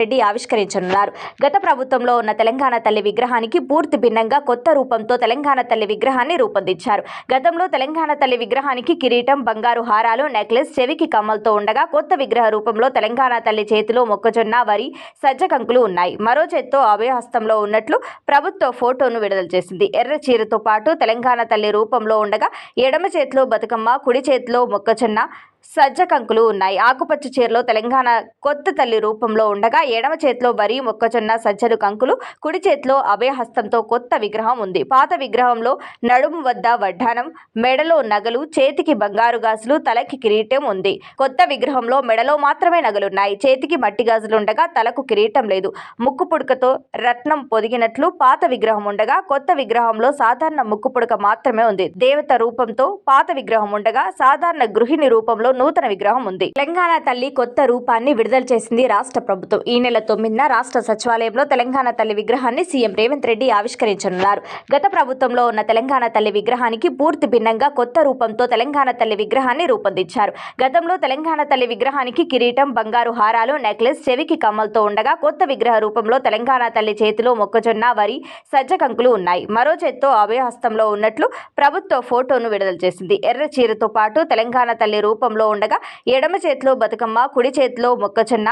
రెడ్డి ఆవిష్కరించనున్నారు. గత ప్రభుత్వంలో ఉన్న తెలంగాణ తల్లి విగ్రహానికి పూర్తి భిన్నంగా కొత్త రూపంతో తెలంగాణ తల్లి విగ్రహాన్ని రూపొందించారు. గతంలో తెలంగాణ తల్లి విగ్రహానికి కిరీటం బంగారు హారాలు నెక్లెస్ చెవికి కమ్మలతో ఉండగా కొత్త విగ్రహ రూపంలో తెలంగాణ తల్లి చేతిలో మొక్కజొన్న వరి సజ్జ కంకులు ఉన్నాయి. మరో చేత్తో అభయహస్తంలో ఉన్నట్లు ప్రభుత్వ ఫోటోను విడుదల చేసింది. ఎర్ర చీరతో పాటు తెలంగాణ తల్లి రూపంలో ఉండగా ఎడమ చేతిలో బతుకమ్మ కుడి చేతిలో మొక్కజొన్న సజ్జ కంకులు ఉన్నాయి. ఆకుపచ్చ చీరలో తెలంగాణ కొత్త తల్లి రూపంలో ఉండగా ఎడమ చేతిలో వరి మొక్కజొన్న సజ్జలు కంకులు కుడి చేతిలో అభయహస్తంతో కొత్త విగ్రహం ఉంది. పాత విగ్రహంలో నడుము వద్ద వడ్డానం మెడలో నగలు చేతికి బంగారు గాజులు తలకి కిరీటం ఉంది. కొత్త విగ్రహంలో మెడలో మాత్రమే నగలున్నాయి. చేతికి మట్టి గాజులు ఉండగా తలకు కిరీటం లేదు. ముక్కు పుడకతో రత్నం పొదిగినట్లు పాత విగ్రహం ఉండగా కొత్త విగ్రహంలో సాధారణ ముక్కు పుడక మాత్రమే ఉంది. దేవత రూపంతో పాత విగ్రహం ఉండగా సాధారణ గృహిణి రూపంలో నూతన విగ్రహం ఉంది. తెలంగాణ తల్లి కొత్త రూపాన్ని విడుదల చేసింది రాష్ట్ర ప్రభుత్వం. ఈ నెల తొమ్మిదిన రాష్ట్ర సచివాలయంలో తెలంగాణ తల్లి విగ్రహాన్ని సీఎం రేవంత్ రెడ్డి ఆవిష్కరించనున్నారు. గత ప్రభుత్వంలో ఉన్న తెలంగాణ తల్లి విగ్రహానికి పూర్తి భిన్నంగా కొత్త రూపంతో తెలంగాణ తల్లి విగ్రహాన్ని రూపొందించారు. గతంలో తెలంగాణ తల్లి విగ్రహానికి కిరీటం బంగారు హారాలు నెక్లెస్ చెవికి కమ్మలతో ఉండగా కొత్త విగ్రహ రూపంలో తెలంగాణ తల్లి చేతిలో మొక్కజొన్న వరి సజ్జ కంకులు ఉన్నాయి. మరో చేత్తో అభయహస్తంలో ఉన్నట్లు ప్రభుత్వ ఫోటోను విడుదల చేసింది. ఎర్ర చీరతో పాటు తెలంగాణ తల్లి రూపంలో ఉండగా ఎడమ చేతిలో బతుకమ్మ కుడి చేతిలో మొక్కజొన్న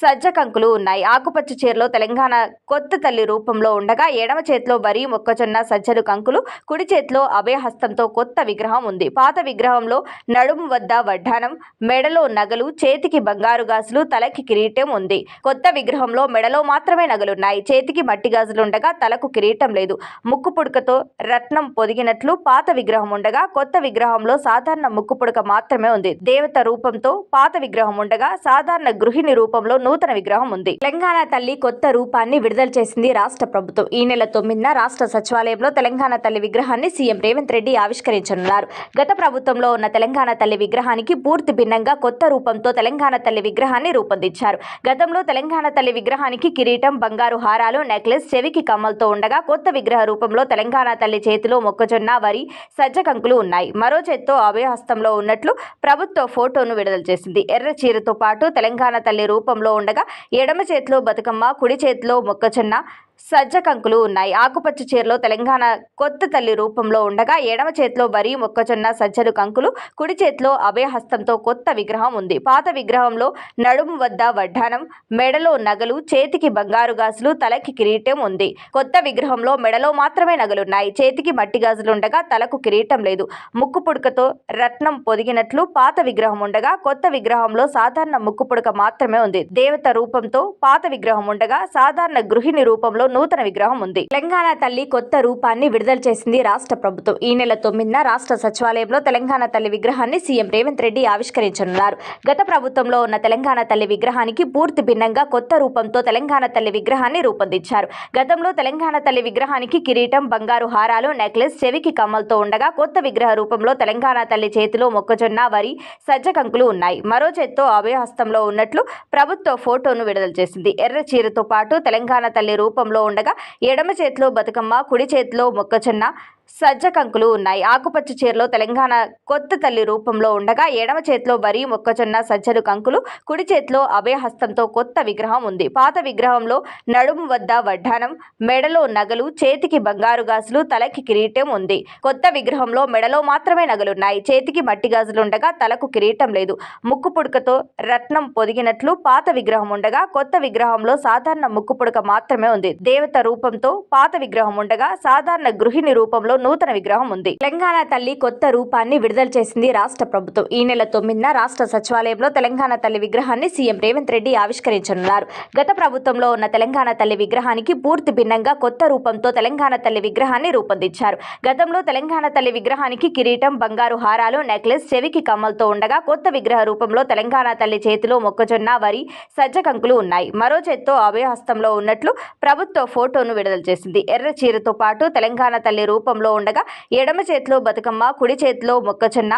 సజ్జ కంకులు ఉన్నాయి. ఆకుపచ్చ చీరలో తెలంగాణ కొత్త తల్లి రూపంలో ఉండగా ఎడమ చేతిలో వరి మొక్కజొన్న సజ్జలు కంకులు కుడి చేతిలో అభయహస్తంతో కొత్త విగ్రహం ఉంది. పాత విగ్రహంలో నడుము వద్ద వడ్డానం మెడలో నగలు చేతికి బంగారు గాజులు తలకి కిరీటం ఉంది. కొత్త విగ్రహంలో మెడలో మాత్రమే నగలున్నాయి. చేతికి మట్టి గాజులు ఉండగా తలకు కిరీటం లేదు. ముక్కు పుడకతో రత్నం పొదిగినట్లు పాత విగ్రహం ఉండగా కొత్త విగ్రహంలో సాధారణ ముక్కు పుడక మాత్రమే ఉంది. దేవత రూపంతో పాత విగ్రహం ఉండగా సాధారణ గృహిణి రూపంలో నూతన విగ్రహం ఉంది. తెలంగాణ తల్లి కొత్త రూపాన్ని విడుదల చేసింది రాష్ట్ర ప్రభుత్వం. ఈ నెల తొమ్మిదిన రాష్ట్ర సచివాలయంలో తెలంగాణ తల్లి విగ్రహాన్ని సీఎం రేవంత్ రెడ్డి ఆవిష్కరించనున్నారు. గత ప్రభుత్వంలో ఉన్న తెలంగాణ తల్లి విగ్రహానికి పూర్తి భిన్నంగా కొత్త రూపంతో తెలంగాణ తల్లి విగ్రహాన్ని రూపొందించారు. గతంలో తెలంగాణ తల్లి విగ్రహానికి కిరీటం బంగారు హారాలు నెక్లెస్ చెవికి కమ్మలతో ఉండగా కొత్త విగ్రహ రూపంలో తెలంగాణ తల్లి చేతిలో మొక్కజొన్న వరి సజ్జ కంకులు ఉన్నాయి. మరో చేత్తో అభయహస్తంలో ఉన్నట్లు ప్రభుత్వ ఫోటోను విడుదల చేసింది. ఎర్ర చీరతో పాటు తెలంగాణ తల్లి రూపంలో ఉండగా ఎడమ చేతిలో బతుకమ్మ కుడి చేతిలో మొక్కజొన్న సజ్జ కంకులు ఉన్నాయి. ఆకుపచ్చ చీరలో తెలంగాణ కొత్త తల్లి రూపంలో ఉండగా ఎడమ చేతిలో వరి మొక్కజొన్న సజ్జలు కంకులు కుడి చేతిలో అభయహస్తంతో కొత్త విగ్రహం ఉంది. పాత విగ్రహంలో నడుము వద్ద వడ్డానం మెడలో నగలు చేతికి బంగారు గాజులు తలకి కిరీటం ఉంది. కొత్త విగ్రహంలో మెడలో మాత్రమే నగలున్నాయి. చేతికి మట్టి గాజులు ఉండగా తలకు కిరీటం లేదు. ముక్కు పుడకతో రత్నం పొదిగినట్లు పాత విగ్రహం ఉండగా కొత్త విగ్రహంలో సాధారణ ముక్కు పుడక మాత్రమే ఉంది. దేవత రూపంతో పాత విగ్రహం ఉండగా సాధారణ గృహిణి రూపంలో నూతన విగ్రహం ఉంది. తెలంగాణ తల్లి కొత్త రూపాన్ని విడుదల చేసింది రాష్ట్ర ప్రభుత్వం. ఈ నెల తొమ్మిదిన రాష్ట్ర సచివాలయంలో తెలంగాణ తల్లి విగ్రహాన్ని సీఎం రేవంత్ రెడ్డి ఆవిష్కరించనున్నారు. గత ప్రభుత్వంలో ఉన్న తెలంగాణ తల్లి విగ్రహానికి పూర్తి భిన్నంగా కొత్త రూపంతో తెలంగాణ తల్లి విగ్రహాన్ని రూపొందించారు. గతంలో తెలంగాణ తల్లి విగ్రహానికి కిరీటం బంగారు హారాలు నెక్లెస్ చెవికి కమ్మలతో ఉండగా కొత్త విగ్రహ రూపంలో తెలంగాణ తల్లి చేతిలో మొక్కజొన్న వరి సజ్జ కంకులు ఉన్నాయి. మరో చేత్తో అభయహస్తంలో ఉన్నట్లు ప్రభుత్వ ఫోటోను విడుదల చేసింది. ఎర్ర చీరతో పాటు తెలంగాణ తల్లి రూపంలో ఉండగా ఎడమ చేతిలో బతుకమ్మ కుడి చేతిలో మొక్కజొన్న సజ్జ కంకులు ఉన్నాయి. ఆకుపచ్చ చీరలో తెలంగాణ కొత్త తల్లి రూపంలో ఉండగా ఎడమ చేతిలో వరి మొక్కజొన్న సజ్జలు కంకులు కుడి చేతిలో అభయహస్తంతో కొత్త విగ్రహం ఉంది. పాత విగ్రహంలో నడుము వద్ద వడ్డానం మెడలో నగలు చేతికి బంగారు గాజులు తలకి కిరీటం ఉంది. కొత్త విగ్రహంలో మెడలో మాత్రమే నగలున్నాయి. చేతికి మట్టి గాజులు ఉండగా తలకు కిరీటం లేదు. ముక్కు పుడకతో రత్నం పొదిగినట్లు పాత విగ్రహం ఉండగా కొత్త విగ్రహంలో సాధారణ ముక్కు పుడక మాత్రమే ఉంది. దేవత రూపంతో పాత విగ్రహం ఉండగా సాధారణ గృహిణి రూపంలో నూతన విగ్రహం ఉంది. తెలంగాణ తల్లి కొత్త రూపాన్ని విడుదల చేసింది రాష్ట్ర ప్రభుత్వం. ఈ నెల తొమ్మిదిన రాష్ట్ర సచివాలయంలో తెలంగాణ తల్లి విగ్రహాన్ని సీఎం రేవంత్ రెడ్డి ఆవిష్కరించనున్నారు. గత ప్రభుత్వంలో ఉన్న తెలంగాణ తల్లి విగ్రహానికి పూర్తి భిన్నంగా కొత్త రూపంతో తెలంగాణ తల్లి విగ్రహాన్ని రూపొందించారు. గతంలో తెలంగాణ తల్లి విగ్రహానికి కిరీటం బంగారు హారాలు నెక్లెస్ చెవికి కమ్మలతో ఉండగా కొత్త విగ్రహ రూపంలో తెలంగాణ తల్లి చేతిలో మొక్కజొన్న వరి సజ్జ కంకులు ఉన్నాయి. మరో చేత్తో అభయహస్తంలో ఉన్నట్లు ప్రభుత్వ ఫోటోను విడుదల చేసింది. ఎర్ర చీరతో పాటు తెలంగాణ తల్లి రూపంలో ఉండగా ఎడమ చేతిలో బతుకమ్మ కుడి చేతిలో మొక్కజొన్న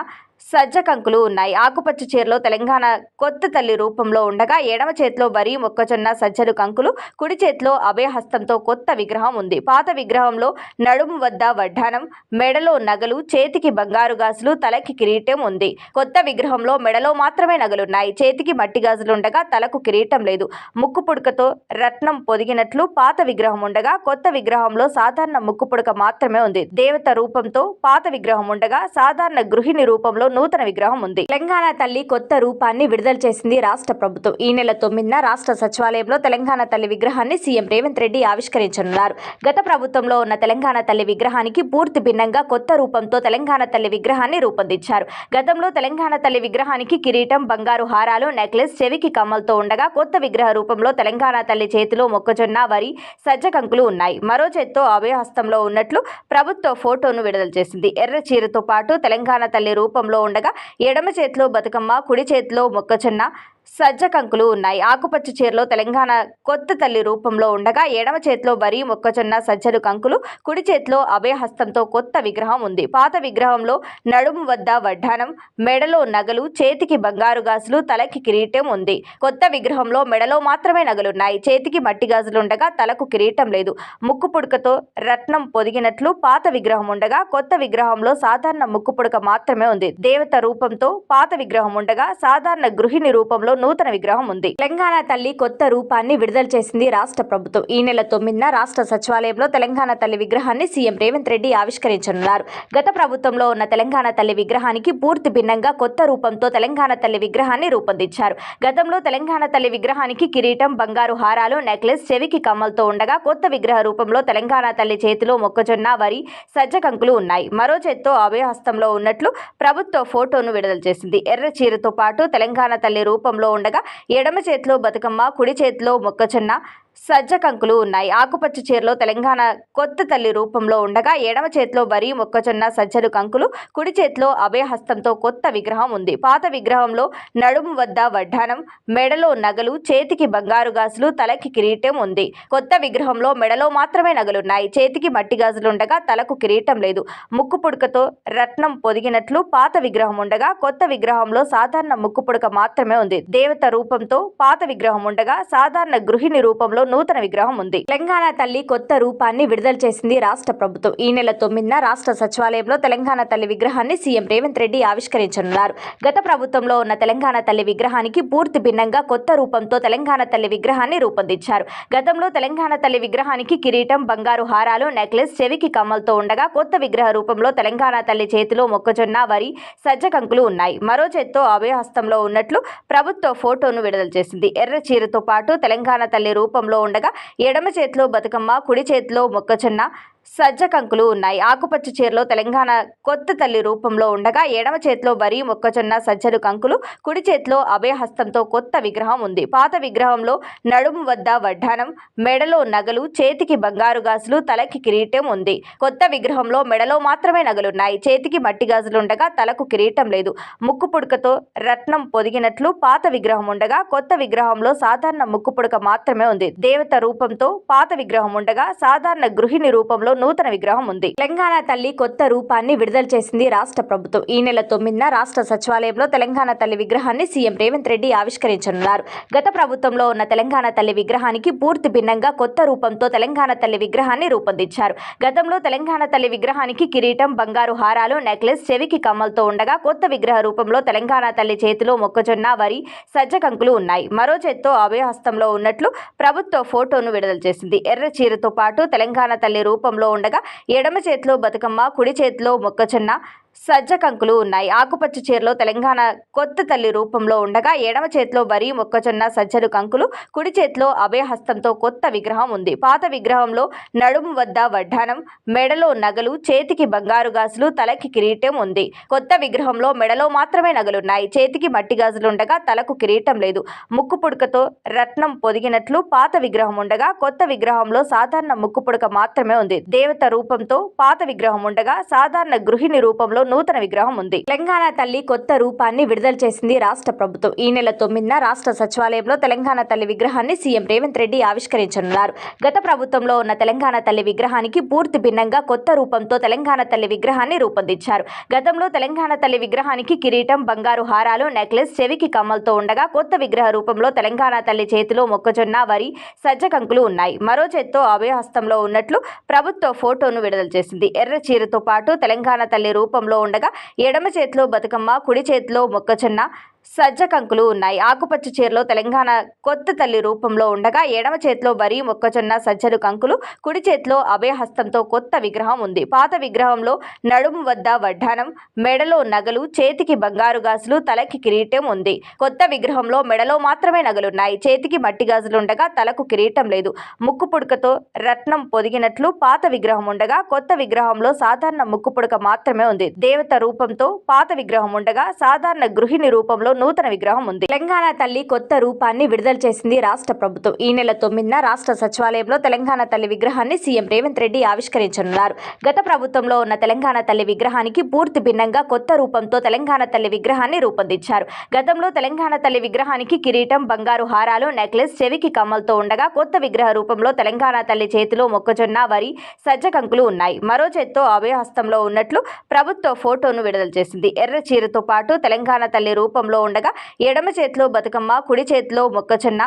సజ్జ కంకులు ఉన్నాయి. ఆకుపచ్చ చీరలో తెలంగాణ కొత్త తల్లి రూపంలో ఉండగా ఎడమ చేతిలో వరి మొక్కజొన్న సజ్జలు కంకులు కుడి చేతిలో అభయహస్తంతో కొత్త విగ్రహం ఉంది. పాత విగ్రహంలో నడుము వద్ద వడ్డానం మెడలో నగలు చేతికి బంగారు గాజులు తలకి కిరీటం ఉంది. కొత్త విగ్రహంలో మెడలో మాత్రమే నగలున్నాయి. చేతికి మట్టి గాజులు ఉండగా తలకు కిరీటం లేదు. ముక్కు పుడకతో రత్నం పొదిగినట్లు పాత విగ్రహం ఉండగా కొత్త విగ్రహంలో సాధారణ ముక్కు పుడక మాత్రమే ఉంది. దేవత రూపంతో పాత విగ్రహం ఉండగా సాధారణ గృహిణి రూపంలో నూతన విగ్రహం ఉంది. తెలంగాణ తల్లి కొత్త రూపాన్ని విడుదల చేసింది రాష్ట్ర ప్రభుత్వం. ఈ నెల తొమ్మిదిన రాష్ట్ర సచివాలయంలో తెలంగాణ తల్లి విగ్రహాన్ని సీఎం రేవంత్ రెడ్డి ఆవిష్కరించనున్నారు. గత ప్రభుత్వంలో ఉన్న తెలంగాణ తల్లి విగ్రహానికి పూర్తి భిన్నంగా కొత్త రూపంతో తెలంగాణ తల్లి విగ్రహాన్ని రూపొందించారు. గతంలో తెలంగాణ తల్లి విగ్రహానికి కిరీటం బంగారు హారాలు నెక్లెస్ చెవికి కమ్మలతో ఉండగా కొత్త విగ్రహ రూపంలో తెలంగాణ తల్లి చేతిలో మొక్కజొన్న వరి సజ్జ కంకులు ఉన్నాయి. మరో చేత్తో అభయహస్తంలో ఉన్నట్లు ప్రభుత్వ ఫోటోను విడుదల చేసింది. ఎర్ర చీరతో పాటు తెలంగాణ తల్లి రూపంలో ఉండగా ఎడమ చేతిలో బతుకమ్మ కుడి చేతిలో మొక్కజొన్న సజ్జ కంకులు ఉన్నాయి. ఆకుపచ్చ చీరలో తెలంగాణ కొత్త తల్లి రూపంలో ఉండగా ఎడమ చేతిలో వరి మొక్కజొన్న సజ్జలు కంకులు కుడి చేతిలో అభయహస్తంతో కొత్త విగ్రహం ఉంది. పాత విగ్రహంలో నడుము వద్ద వడ్డానం మెడలో నగలు చేతికి బంగారు గాజులు తలకి కిరీటం ఉంది. కొత్త విగ్రహంలో మెడలో మాత్రమే నగలున్నాయి. చేతికి మట్టి గాజులు ఉండగా తలకు కిరీటం లేదు. ముక్కు పుడకతో రత్నం పొదిగినట్లు పాత విగ్రహం ఉండగా కొత్త విగ్రహంలో సాధారణ ముక్కు పుడక మాత్రమే ఉంది. దేవత రూపంతో పాత విగ్రహం ఉండగా సాధారణ గృహిణి రూపంలో నూతన విగ్రహం ఉంది. తెలంగాణ తల్లి కొత్త రూపాన్ని విడుదల చేసింది రాష్ట్ర ప్రభుత్వం. ఈ నెల తొమ్మిదిన రాష్ట్ర సచివాలయంలో తెలంగాణ తల్లి విగ్రహాన్ని సీఎం రేవంత్ రెడ్డి ఆవిష్కరించనున్నారు. గత ప్రభుత్వంలో ఉన్న తెలంగాణ తల్లి విగ్రహానికి పూర్తి భిన్నంగా కొత్త రూపంతో తెలంగాణ తల్లి విగ్రహాన్ని రూపొందించారు. గతంలో తెలంగాణ తల్లి విగ్రహానికి కిరీటం బంగారు హారాలు నెక్లెస్ చెవికి కమ్మలతో ఉండగా కొత్త విగ్రహ రూపంలో తెలంగాణ తల్లి చేతిలో మొక్కజొన్న వరి సజ్జ కంకులు ఉన్నాయి. మరో చేత్తో అభయహస్తంలో ఉన్నట్లు ప్రభుత్వ ఫోటోను విడుదల చేసింది. ఎర్ర చీరతో పాటు తెలంగాణ తల్లి రూపంలో ఉండగా ఎడమ చేతిలో బతుకమ్మ కుడి చేతిలో మొక్కజొన్న సజ్జ కంకులు ఉన్నాయి. ఆకుపచ్చ చీరలో తెలంగాణ కొత్త తల్లి రూపంలో ఉండగా ఎడమ చేతిలో వరి మొక్కజొన్న సజ్జలు కంకులు కుడి చేతిలో అభయహస్తంతో కొత్త విగ్రహం ఉంది. పాత విగ్రహంలో నడుము వద్ద వడ్డానం మెడలో నగలు చేతికి బంగారు గాజులు తలకి కిరీటం ఉంది. కొత్త విగ్రహంలో మెడలో మాత్రమే నగలున్నాయి. చేతికి మట్టి గాజులు ఉండగా తలకు కిరీటం లేదు. ముక్కు పుడకతో రత్నం పొదిగినట్లు పాత విగ్రహం ఉండగా కొత్త విగ్రహంలో సాధారణ ముక్కు పుడక మాత్రమే ఉంది. దేవత రూపంతో పాత విగ్రహం ఉండగా సాధారణ గృహిణి రూపంలో నూతన విగ్రహం ఉంది. తెలంగాణ తల్లి కొత్త రూపాన్ని విడుదల చేసింది రాష్ట్ర ప్రభుత్వం. ఈ నెల తొమ్మిదిన రాష్ట్ర సచివాలయంలో తెలంగాణ తల్లి విగ్రహాన్ని సీఎం రేవంత్ రెడ్డి ఆవిష్కరించనున్నారు. గత ప్రభుత్వంలో ఉన్న తెలంగాణ తల్లి విగ్రహానికి పూర్తి భిన్నంగా కొత్త రూపంతో తెలంగాణ తల్లి విగ్రహాన్ని రూపొందించారు. గతంలో తెలంగాణ తల్లి విగ్రహానికి కిరీటం బంగారు హారాలు నెక్లెస్ చెవికి కమ్మలతో ఉండగా కొత్త విగ్రహ రూపంలో తెలంగాణ తల్లి చేతిలో మొక్కజొన్న వరి సజ్జ కంకులు ఉన్నాయి. మరో చేత్తో అభయహస్తంలో ఉన్నట్లు ప్రభుత్వ ఫోటోను విడుదల చేసింది. ఎర్ర చీరతో పాటు తెలంగాణ తల్లి రూపంలో ఉండగా ఎడమ చేతిలో బతుకమ్మ కుడి చేతిలో మొక్కజొన్న సజ్జ కంకులు ఉన్నాయి. ఆకుపచ్చ చీరలో తెలంగాణ కొత్త తల్లి రూపంలో ఉండగా ఎడమ చేతిలో వరి మొక్కజొన్న సజ్జలు కంకులు కుడి చేతిలో అభయహస్తంతో కొత్త విగ్రహం ఉంది. పాత విగ్రహంలో నడుము వద్ద వడ్డానం మెడలో నగలు చేతికి బంగారు గాజులు తలకి కిరీటం ఉంది. కొత్త విగ్రహంలో మెడలో మాత్రమే నగలున్నాయి. చేతికి మట్టి గాజులు ఉండగా తలకు కిరీటం లేదు. ముక్కు పుడకతో రత్నం పొదిగినట్లు పాత విగ్రహం ఉండగా కొత్త విగ్రహంలో సాధారణ ముక్కు పుడక మాత్రమే ఉంది. దేవత రూపంతో పాత విగ్రహం ఉండగా సాధారణ గృహిణి రూపంలో నూతన విగ్రహం ఉంది. తెలంగాణ తల్లి కొత్త రూపాన్ని విడుదల చేసింది రాష్ట్ర ప్రభుత్వం. ఈ నెల తొమ్మిదిన రాష్ట్ర సచివాలయంలో తెలంగాణ తల్లి విగ్రహాన్ని సీఎం రేవంత్ రెడ్డి ఆవిష్కరించనున్నారు. గత ప్రభుత్వంలో ఉన్న తెలంగాణ తల్లి విగ్రహానికి పూర్తి భిన్నంగా కొత్త రూపంతో తెలంగాణ తల్లి విగ్రహాన్ని రూపొందించారు. గతంలో తెలంగాణ తల్లి విగ్రహానికి కిరీటం బంగారు హారాలు నెక్లెస్ చెవికి కమ్మలతో ఉండగా కొత్త విగ్రహ రూపంలో తెలంగాణ తల్లి చేతిలో మొక్కజొన్న వరి సజ్జ కంకులు ఉన్నాయి. మరో చేత్తో అభయహస్తంలో ఉన్నట్లు ప్రభుత్వ ఫోటోను విడుదల చేసింది. ఎర్ర చీరతో పాటు తెలంగాణ తల్లి రూపంలో ఉండగా ఎడమ చేతిలో బతుకమ్మ కుడి చేతిలో మొక్కజొన్న సజ్జ కంకులు ఉన్నాయి. ఆకుపచ్చ చీరలో తెలంగాణ కొత్త తల్లి రూపంలో ఉండగా ఎడమ చేతిలో వరి మొక్కజొన్న సజ్జలు కంకులు కుడి చేతిలో అభయహస్తంతో కొత్త విగ్రహం ఉంది. పాత విగ్రహంలో నడుము వద్ద వడ్డానం మెడలో నగలు చేతికి బంగారు గాజులు తలకి కిరీటం ఉంది. కొత్త విగ్రహంలో మెడలో మాత్రమే నగలున్నాయి. చేతికి మట్టి గాజులు ఉండగా తలకు కిరీటం లేదు. ముక్కు పుడకతో రత్నం పొదిగినట్లు పాత విగ్రహం ఉండగా కొత్త విగ్రహంలో సాధారణ ముక్కు పుడక మాత్రమే ఉంది. దేవత రూపంతో పాత విగ్రహం ఉండగా సాధారణ గృహిణి రూపంలో నూతన విగ్రహం ఉంది. తెలంగాణ తల్లి కొత్త రూపాన్ని విడుదల చేసింది రాష్ట్ర ప్రభుత్వం. ఈ నెల తొమ్మిదిన రాష్ట్ర సచివాలయంలో తెలంగాణ తల్లి విగ్రహాన్ని సీఎం రేవంత్ రెడ్డి ఆవిష్కరించనున్నారు. గత ప్రభుత్వంలో ఉన్న తెలంగాణ తల్లి విగ్రహానికి పూర్తి భిన్నంగా కొత్త రూపంతో తెలంగాణ తల్లి విగ్రహాన్ని రూపొందించారు. గతంలో తెలంగాణ తల్లి విగ్రహానికి కిరీటం బంగారు హారాలు నెక్లెస్ చెవికి కమ్మలతో ఉండగా కొత్త విగ్రహ రూపంలో తెలంగాణ తల్లి చేతిలో మొక్కజొన్న వరి సజ్జ కంకులు ఉన్నాయి. మరో చేత్తో అభయహస్తంలో ఉన్నట్లు ప్రభుత్వ ఫోటోను విడుదల చేసింది. ఎర్ర చీరతో పాటు తెలంగాణ తల్లి రూపంలో ఉండగా ఎడమ చేతిలో బతుకమ్మ కుడి చేతిలో మొక్కజొన్న సజ్జ కంకులు ఉన్నాయి. ఆకుపచ్చ చీరలో తెలంగాణ కొత్త తల్లి రూపంలో ఉండగా ఎడమ చేతిలో వరి మొక్కజొన్న సజ్జలు కంకులు కుడి చేతిలో అభయహస్తంతో కొత్త విగ్రహం ఉంది. పాత విగ్రహంలో నడుము వద్ద వడ్డానం మెడలో నగలు చేతికి బంగారు గాజులు తలకి కిరీటం ఉంది. కొత్త విగ్రహంలో మెడలో మాత్రమే నగలున్నాయి. చేతికి మట్టి గాజులు ఉండగా తలకు కిరీటం లేదు. ముక్కు పుడకతో రత్నం పొదిగినట్లు పాత విగ్రహం ఉండగా కొత్త విగ్రహంలో సాధారణ ముక్కు పుడక మాత్రమే ఉంది. దేవత రూపంతో పాత విగ్రహం ఉండగా సాధారణ గృహిణి రూపంలో నూతన విగ్రహం ఉంది. తెలంగాణ తల్లి కొత్త రూపాన్ని విడుదల చేసింది రాష్ట్ర ప్రభుత్వం. ఈ నెల తొమ్మిదిన రాష్ట్ర సచివాలయంలో తెలంగాణ తల్లి విగ్రహాన్ని సీఎం రేవంత్ రెడ్డి ఆవిష్కరించనున్నారు. గత ప్రభుత్వంలో ఉన్న తెలంగాణ తల్లి విగ్రహానికి పూర్తి భిన్నంగా కొత్త రూపంతో తెలంగాణ తల్లి విగ్రహాన్ని రూపొందించారు. గతంలో తెలంగాణ తల్లి విగ్రహానికి కిరీటం బంగారు హారాలు నెక్లెస్ చెవికి కమ్మలతో ఉండగా కొత్త విగ్రహ రూపంలో తెలంగాణ తల్లి చేతిలో మొక్కజొన్న వరి సజ్జ కంకులు ఉన్నాయి. మరో చేత్తో అభయహస్తంలో ఉన్నట్లు ప్రభుత్వ ఫోటోను విడుదల చేసింది. ఎర్ర చీరతో పాటు తెలంగాణ తల్లి రూపంలో ఉండగా ఎడమ చేతిలో బతుకమ్మ కుడి చేతిలో మొక్కజొన్న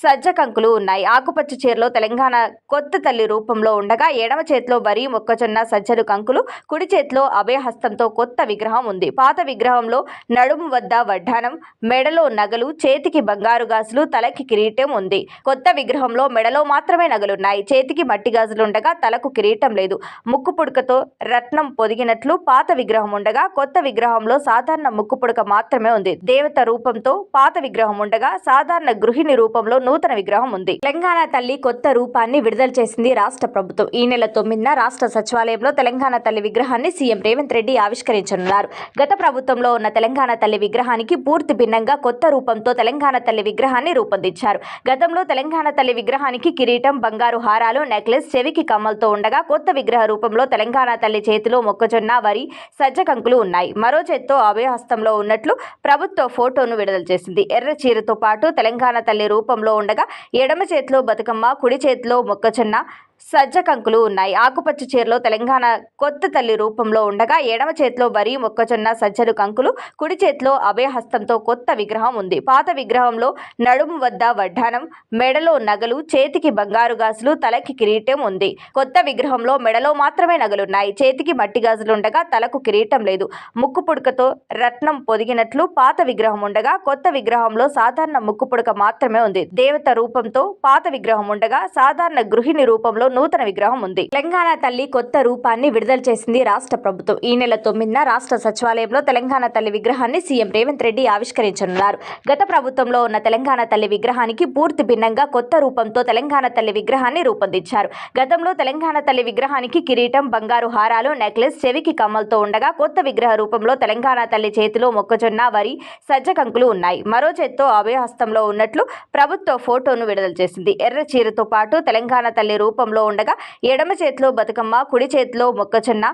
సజ్జ కంకులు ఉన్నాయి. ఆకుపచ్చ చీరలో తెలంగాణ కొత్త తల్లి రూపంలో ఉండగా ఎడమ చేతిలో వరి మొక్కజొన్న సజ్జలు కంకులు కుడి చేతిలో అభయహస్తంతో కొత్త విగ్రహం ఉంది. పాత విగ్రహంలో నడుము వద్ద వడ్డానం మెడలో నగలు చేతికి బంగారు గాజులు తలకి కిరీటం ఉంది. కొత్త విగ్రహంలో మెడలో మాత్రమే నగలున్నాయి. చేతికి మట్టి గాజులు ఉండగా తలకు కిరీటం లేదు. ముక్కు పుడకతో రత్నం పొదిగినట్లు పాత విగ్రహం ఉండగా కొత్త విగ్రహంలో సాధారణ ముక్కు పుడక మాత్రమే ఉంది. దేవత రూపంతో పాత విగ్రహం ఉండగా సాధారణ గృహిణి రూపంలో నూతన విగ్రహం ఉంది. తెలంగాణ తల్లి కొత్త రూపాన్ని విడుదల చేసింది రాష్ట్ర ప్రభుత్వం. ఈ నెల తొమ్మిదిన రాష్ట్ర సచివాలయంలో తెలంగాణ తల్లి విగ్రహాన్ని సీఎం రేవంత్ రెడ్డి ఆవిష్కరించనున్నారు. గత ప్రభుత్వంలో ఉన్న తెలంగాణ తల్లి విగ్రహానికి పూర్తి భిన్నంగా కొత్త రూపంతో తెలంగాణ తల్లి విగ్రహాన్ని రూపొందించారు. గతంలో తెలంగాణ తల్లి విగ్రహానికి కిరీటం బంగారు హారాలు నెక్లెస్ చెవికి కమ్మలతో ఉండగా కొత్త విగ్రహ రూపంలో తెలంగాణ తల్లి చేతిలో మొక్కజొన్న వరి సజ్జ కంకులు ఉన్నాయి. మరో చేత్తో అభయహస్తంలో ఉన్నట్లు ప్రభుత్వ ఫోటోను విడుదల చేసింది. ఎర్ర చీరతో పాటు తెలంగాణ తల్లి రూపంలో ఉండగా ఎడమ చేతిలో బతుకమ్మ కుడి చేతిలో మొక్కజొన్న సజ్జ కంకులు ఉన్నాయి. ఆకుపచ్చ చీరలో తెలంగాణ కొత్త తల్లి రూపంలో ఉండగా ఎడమ చేతిలో వరి మొక్కజొన్న సజ్జలు కంకులు కుడి చేతిలో అభయహస్తంతో కొత్త విగ్రహం ఉంది. పాత విగ్రహంలో నడుము వద్ద వడ్డానం మెడలో నగలు చేతికి బంగారు గాజులు తలకి కిరీటం ఉంది. కొత్త విగ్రహంలో మెడలో మాత్రమే నగలున్నాయి. చేతికి మట్టి గాజులు ఉండగా తలకు కిరీటం లేదు. ముక్కు పుడకతో రత్నం పొదిగినట్లు పాత విగ్రహం ఉండగా కొత్త విగ్రహంలో సాధారణ ముక్కు పుడక మాత్రమే ఉంది. దేవత రూపంతో పాత విగ్రహం ఉండగా సాధారణ గృహిణి రూపంలో నూతన విగ్రహం ఉంది. తెలంగాణ తల్లి కొత్త రూపాన్ని విడుదల చేసింది రాష్ట్ర ప్రభుత్వం. ఈ నెల తొమ్మిదిన రాష్ట్ర సచివాలయంలో తెలంగాణ తల్లి విగ్రహాన్ని సీఎం రేవంత్ రెడ్డి ఆవిష్కరించనున్నారు. గత ప్రభుత్వంలో ఉన్న తెలంగాణ తల్లి విగ్రహానికి పూర్తి భిన్నంగా కొత్త రూపంతో తెలంగాణ తల్లి విగ్రహాన్ని రూపొందించారు. గతంలో తెలంగాణ తల్లి విగ్రహానికి కిరీటం బంగారు హారాలు నెక్లెస్ చెవికి కమ్మలతో ఉండగా కొత్త విగ్రహ రూపంలో తెలంగాణ తల్లి చేతిలో మొక్కజొన్న వరి సజ్జ కంకులు ఉన్నాయి. మరో చేత్తో అభయహస్తంలో ఉన్నట్లు ప్రభుత్వ ఫోటోను విడుదల చేసింది. ఎర్ర చీరతో పాటు తెలంగాణ తల్లి రూపంలో ఉండగా ఎడమ చేతిలో బతుకమ్మ కుడి చేతిలో మొక్కజొన్న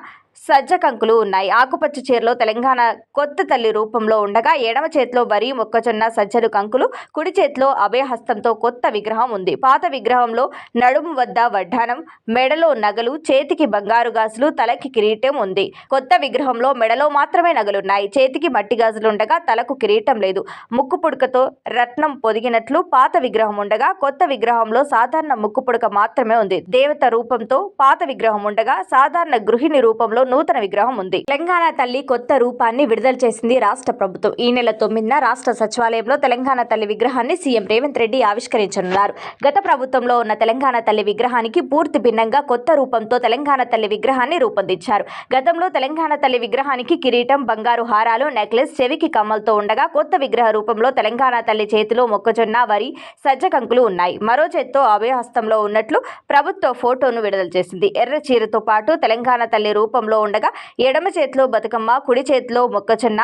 సజ్జ కంకులు ఉన్నాయి. ఆకుపచ్చ చీరలో తెలంగాణ కొత్త తల్లి రూపంలో ఉండగా ఎడమ చేతిలో వరి మొక్కజొన్న సజ్జలు కంకులు కుడి చేతిలో అభయహస్తంతో కొత్త విగ్రహం ఉంది. పాత విగ్రహంలో నడుము వద్ద వడ్డానం మెడలో నగలు చేతికి బంగారు గాజులు తలకి కిరీటం ఉంది. కొత్త విగ్రహంలో మెడలో మాత్రమే నగలున్నాయి. చేతికి మట్టి గాజులు ఉండగా తలకు కిరీటం లేదు. ముక్కు పుడకతో రత్నం పొదిగినట్లు పాత విగ్రహం ఉండగా కొత్త విగ్రహంలో సాధారణ ముక్కు పుడక మాత్రమే ఉంది. దేవత రూపంతో పాత విగ్రహం ఉండగా సాధారణ గృహిణి రూపంలో నూతన విగ్రహం ఉంది. తెలంగాణ తల్లి కొత్త రూపాన్ని విడుదల చేసింది రాష్ట్ర ప్రభుత్వం. ఈ నెల తొమ్మిదిన రాష్ట్ర సచివాలయంలో తెలంగాణ తల్లి విగ్రహాన్ని సీఎం రేవంత్ రెడ్డి ఆవిష్కరించనున్నారు. గత ప్రభుత్వంలో ఉన్న తెలంగాణ తల్లి విగ్రహానికి పూర్తి భిన్నంగా కొత్త రూపంతో తెలంగాణ తల్లి విగ్రహాన్ని రూపొందించారు. గతంలో తెలంగాణ తల్లి విగ్రహానికి కిరీటం బంగారు హారాలు నెక్లెస్ చెవికి కమ్మలతో ఉండగా కొత్త విగ్రహ రూపంలో తెలంగాణ తల్లి చేతిలో మొక్కజొన్న వరి సజ్జ కంకులు ఉన్నాయి. మరో చేత్తో అభయహస్తంలో ఉన్నట్లు ప్రభుత్వ ఫోటోను విడుదల చేసింది. ఎర్ర చీరతో పాటు తెలంగాణ తల్లి రూపంలో ఉండగా ఎడమ చేతిలో బతుకమ్మ కుడి చేతిలో మొక్కజొన్న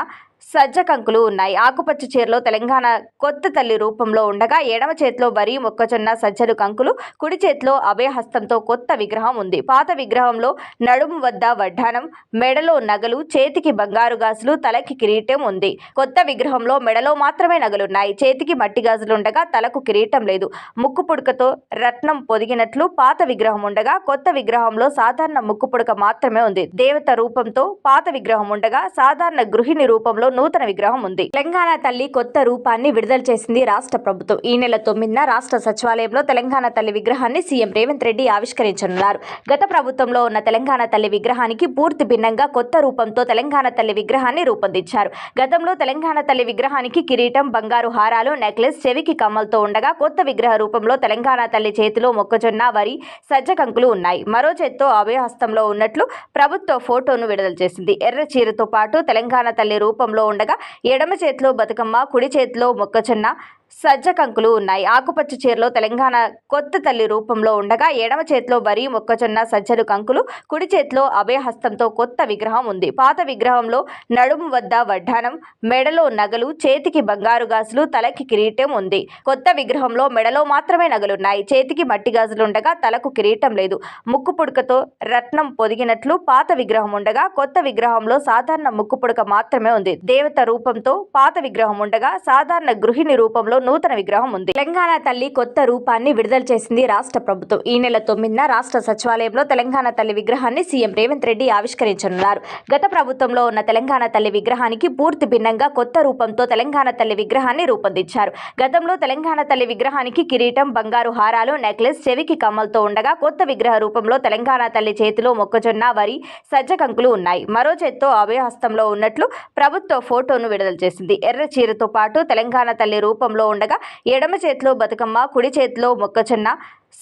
సజ్జ కంకులు ఉన్నాయి. ఆకుపచ్చ చీరలో తెలంగాణ కొత్త తల్లి రూపంలో ఉండగా ఎడమ చేతిలో వరి మొక్కజొన్న సజ్జలు కంకులు కుడి చేతిలో అభయహస్తంతో కొత్త విగ్రహం ఉంది. పాత విగ్రహంలో నడుము వద్ద వడ్డానం మెడలో నగలు చేతికి బంగారు గాజులు తలకి కిరీటం ఉంది. కొత్త విగ్రహంలో మెడలో మాత్రమే నగలున్నాయి. చేతికి మట్టి గాజులు ఉండగా తలకు కిరీటం లేదు. ముక్కు పుడకతో రత్నం పొదిగినట్లు పాత విగ్రహం ఉండగా కొత్త విగ్రహంలో సాధారణ ముక్కు పుడక మాత్రమే ఉంది. దేవత రూపంతో పాత విగ్రహం ఉండగా సాధారణ గృహిణి రూపంలో నూతన విగ్రహం ఉంది. తెలంగాణ తల్లి కొత్త రూపాన్ని విడుదల చేసింది రాష్ట్ర ప్రభుత్వం. ఈ నెల తొమ్మిదిన రాష్ట్ర సచివాలయంలో తెలంగాణ తల్లి విగ్రహాన్ని సీఎం రేవంత్ రెడ్డి ఆవిష్కరించనున్నారు. గత ప్రభుత్వంలో ఉన్న తెలంగాణ తల్లి విగ్రహానికి పూర్తి భిన్నంగా కొత్త రూపంతో తెలంగాణ తల్లి విగ్రహాన్ని రూపొందించారు. గతంలో తెలంగాణ తల్లి విగ్రహానికి కిరీటం బంగారు హారాలు నెక్లెస్ చెవికి కమ్మలతో ఉండగా కొత్త విగ్రహ రూపంలో తెలంగాణ తల్లి చేతిలో మొక్కజొన్న వరి సజ్జ కంకులు ఉన్నాయి. మరో చేత్తో అభయహస్తంలో ఉన్నట్లు ప్రభుత్వ ఫోటోను విడుదల చేసింది. ఎర్ర చీరతో పాటు తెలంగాణ తల్లి రూపంలో ఉండగా ఎడమ చేతిలో బతుకమ్మ కుడి చేతిలో మొక్కజొన్న సజ్జ కంకులు ఉన్నాయి. ఆకుపచ్చ చీరలో తెలంగాణ కొత్త తల్లి రూపంలో ఉండగా ఎడమ చేతిలో వరి మొక్కజొన్న సజ్జలు కంకులు కుడి చేతిలో అభయహస్తంతో కొత్త విగ్రహం ఉంది. పాత విగ్రహంలో నడుము వద్ద వడ్డానం మెడలో నగలు చేతికి బంగారు గాజులు తలకి కిరీటం ఉంది. కొత్త విగ్రహంలో మెడలో మాత్రమే నగలున్నాయి. చేతికి మట్టి గాజులు ఉండగా తలకు కిరీటం లేదు. ముక్కు పుడకతో రత్నం పొదిగినట్లు పాత విగ్రహం ఉండగా కొత్త విగ్రహంలో సాధారణ ముక్కు పుడక మాత్రమే ఉంది. దేవత రూపంతో పాత విగ్రహం ఉండగా సాధారణ గృహిణి రూపంలో నూతన విగ్రహం ఉంది. తెలంగాణ తల్లి కొత్త రూపాన్ని విడుదల చేసింది రాష్ట్ర ప్రభుత్వం. ఈ నెల తొమ్మిదిన రాష్ట్ర సచివాలయంలో తెలంగాణ తల్లి విగ్రహాన్ని సీఎం రేవంత్ రెడ్డి ఆవిష్కరించనున్నారు. గత ప్రభుత్వంలో ఉన్న తెలంగాణ తల్లి విగ్రహానికి పూర్తి భిన్నంగా కొత్త రూపంతో తెలంగాణ తల్లి విగ్రహాన్ని రూపొందించారు. గతంలో తెలంగాణ తల్లి విగ్రహానికి కిరీటం బంగారు హారాలు నెక్లెస్ చెవికి కమ్మలతో ఉండగా కొత్త విగ్రహ రూపంలో తెలంగాణ తల్లి చేతిలో మొక్కజొన్న వరి సజ్జ కంకులు ఉన్నాయి. మరో చేత్తో అభయహస్తంలో ఉన్నట్లు ప్రభుత్వ ఫోటోను విడుదల చేసింది. ఎర్ర చీరతో పాటు తెలంగాణ తల్లి రూపంలో ఉండగా ఎడమ చేతిలో బతుకమ్మ కుడి చేతిలో మొక్కజొన్న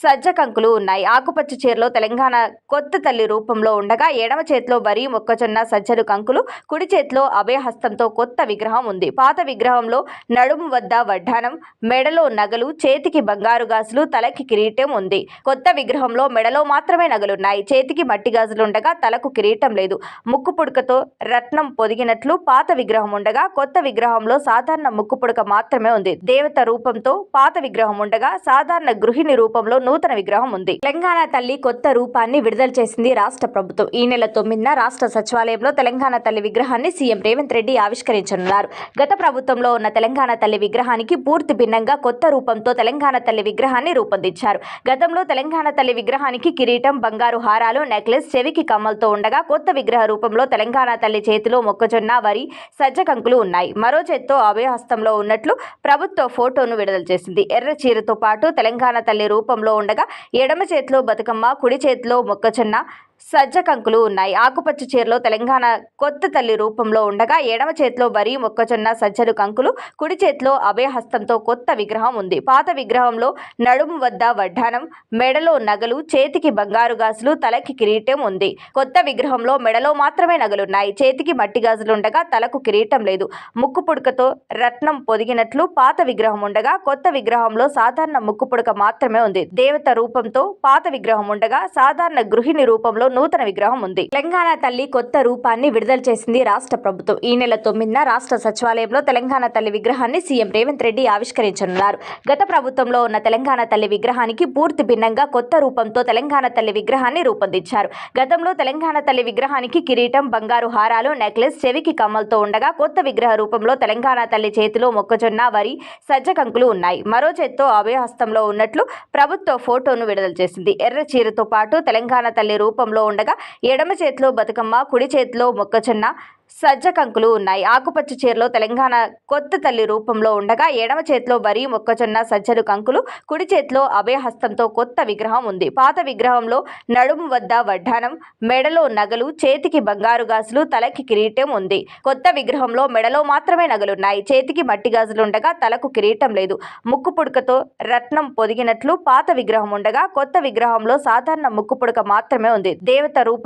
సజ్జ కంకులు ఉన్నాయి. ఆకుపచ్చ చీరలో తెలంగాణ కొత్త తల్లి రూపంలో ఉండగా ఎడమ చేతిలో వరి మొక్కజొన్న సజ్జలు కంకులు కుడి చేతిలో అభయహస్తంతో కొత్త విగ్రహం ఉంది. పాత విగ్రహంలో నడుము వద్ద వడ్డానం మెడలో నగలు చేతికి బంగారు గాజులు తలకి కిరీటం ఉంది. కొత్త విగ్రహంలో మెడలో మాత్రమే నగలున్నాయి. చేతికి మట్టి గాజులు ఉండగా తలకు కిరీటం లేదు. ముక్కు పుడకతో రత్నం పొదిగినట్లు పాత విగ్రహం ఉండగా కొత్త విగ్రహంలో సాధారణ ముక్కు పుడక మాత్రమే ఉంది. దేవత రూపంతో పాత విగ్రహం ఉండగా సాధారణ గృహిణి రూపంలో నూతన విగ్రహం ఉంది. తెలంగాణ తల్లి కొత్త రూపాన్ని విడుదల చేసింది రాష్ట్ర ప్రభుత్వం. ఈ నెల తొమ్మిదిన రాష్ట్ర సచివాలయంలో తెలంగాణ తల్లి విగ్రహాన్ని సీఎం రేవంత్ రెడ్డి ఆవిష్కరించనున్నారు. గత ప్రభుత్వంలో ఉన్న తెలంగాణ తల్లి విగ్రహానికి పూర్తి భిన్నంగా కొత్త రూపంతో తెలంగాణ తల్లి విగ్రహాన్ని రూపొందించారు. గతంలో తెలంగాణ తల్లి విగ్రహానికి కిరీటం బంగారు హారాలు నెక్లెస్ చెవికి కమ్మలతో ఉండగా కొత్త విగ్రహ రూపంలో తెలంగాణ తల్లి చేతిలో మొక్కజొన్న వరి సజ్జ కంకులు ఉన్నాయి. మరో చేత్తో అభయహస్తంలో ఉన్నట్లు ప్రభుత్వ ఫోటోను విడుదల చేసింది. ఎర్ర చీరతో పాటు తెలంగాణ తల్లి రూపంలో ఉండగా ఎడమ చేతిలో బతుకమ్మ కుడి చేతిలో మొక్కజొన్న సజ్జ కంకులు ఉన్నాయి. ఆకుపచ్చ చీరలో తెలంగాణ కొత్త తల్లి రూపంలో ఉండగా ఎడమ చేతిలో వరి మొక్కజొన్న సజ్జలు కంకులు కుడి చేతిలో అభయహస్తంతో కొత్త విగ్రహం ఉంది. పాత విగ్రహంలో నడుము వద్ద వడ్డానం మెడలో నగలు చేతికి బంగారు గాజులు తలకి కిరీటం ఉంది. కొత్త విగ్రహంలో మెడలో మాత్రమే నగలున్నాయి. చేతికి మట్టి గాజులు ఉండగా తలకు కిరీటం లేదు. ముక్కు పుడకతో రత్నం పొదిగినట్లు పాత విగ్రహం ఉండగా కొత్త విగ్రహంలో సాధారణ ముక్కు పుడక మాత్రమే ఉంది. దేవత రూపంతో పాత విగ్రహం ఉండగా సాధారణ గృహిణి రూపంలో నూతన విగ్రహం ఉంది. తెలంగాణ తల్లి కొత్త రూపాన్ని విడుదల చేసింది రాష్ట్ర ప్రభుత్వం. ఈ నెల తొమ్మిదిన రాష్ట్ర సచివాలయంలో తెలంగాణ తల్లి విగ్రహాన్ని సీఎం రేవంత్ రెడ్డి ఆవిష్కరించనున్నారు. గత ప్రభుత్వంలో ఉన్న తెలంగాణ తల్లి విగ్రహానికి పూర్తి భిన్నంగా కొత్త రూపంతో తెలంగాణ తల్లి విగ్రహాన్ని రూపొందించారు. గతంలో తెలంగాణ తల్లి విగ్రహానికి కిరీటం బంగారు హారాలు నెక్లెస్ చెవికి కమ్మలతో ఉండగా కొత్త విగ్రహ రూపంలో తెలంగాణ తల్లి చేతిలో మొక్కజొన్న వరి సజ్జ కంకులు ఉన్నాయి. మరో చేత్తో అభయహస్తంలో ఉన్నట్లు ప్రభుత్వ ఫోటోను విడుదల చేసింది. ఎర్ర చీరతో పాటు తెలంగాణ తల్లి రూపంలో ఉండగా ఎడమ చేతిలో బతుకమ్మ కుడి చేతిలో మొక్కజొన్న సజ్జ కంకులు ఉన్నాయి. ఆకుపచ్చ చీరలో తెలంగాణ కొత్త తల్లి రూపంలో ఉండగా ఎడమ చేతిలో వరి మొక్కజొన్న సజ్జలు కంకులు కుడి చేతిలో అభయహస్తంతో కొత్త విగ్రహం ఉంది. పాత విగ్రహంలో నడుము వద్ద వడ్డానం మెడలో నగలు చేతికి బంగారు గాజులు తలకి కిరీటం ఉంది. కొత్త విగ్రహంలో మెడలో మాత్రమే నగలున్నాయి. చేతికి మట్టి గాజులు ఉండగా తలకు కిరీటం లేదు. ముక్కు పుడకతో రత్నం పొదిగినట్లు పాత విగ్రహం ఉండగా కొత్త విగ్రహంలో సాధారణ ముక్కు పుడక మాత్రమే ఉంది. దేవత రూపం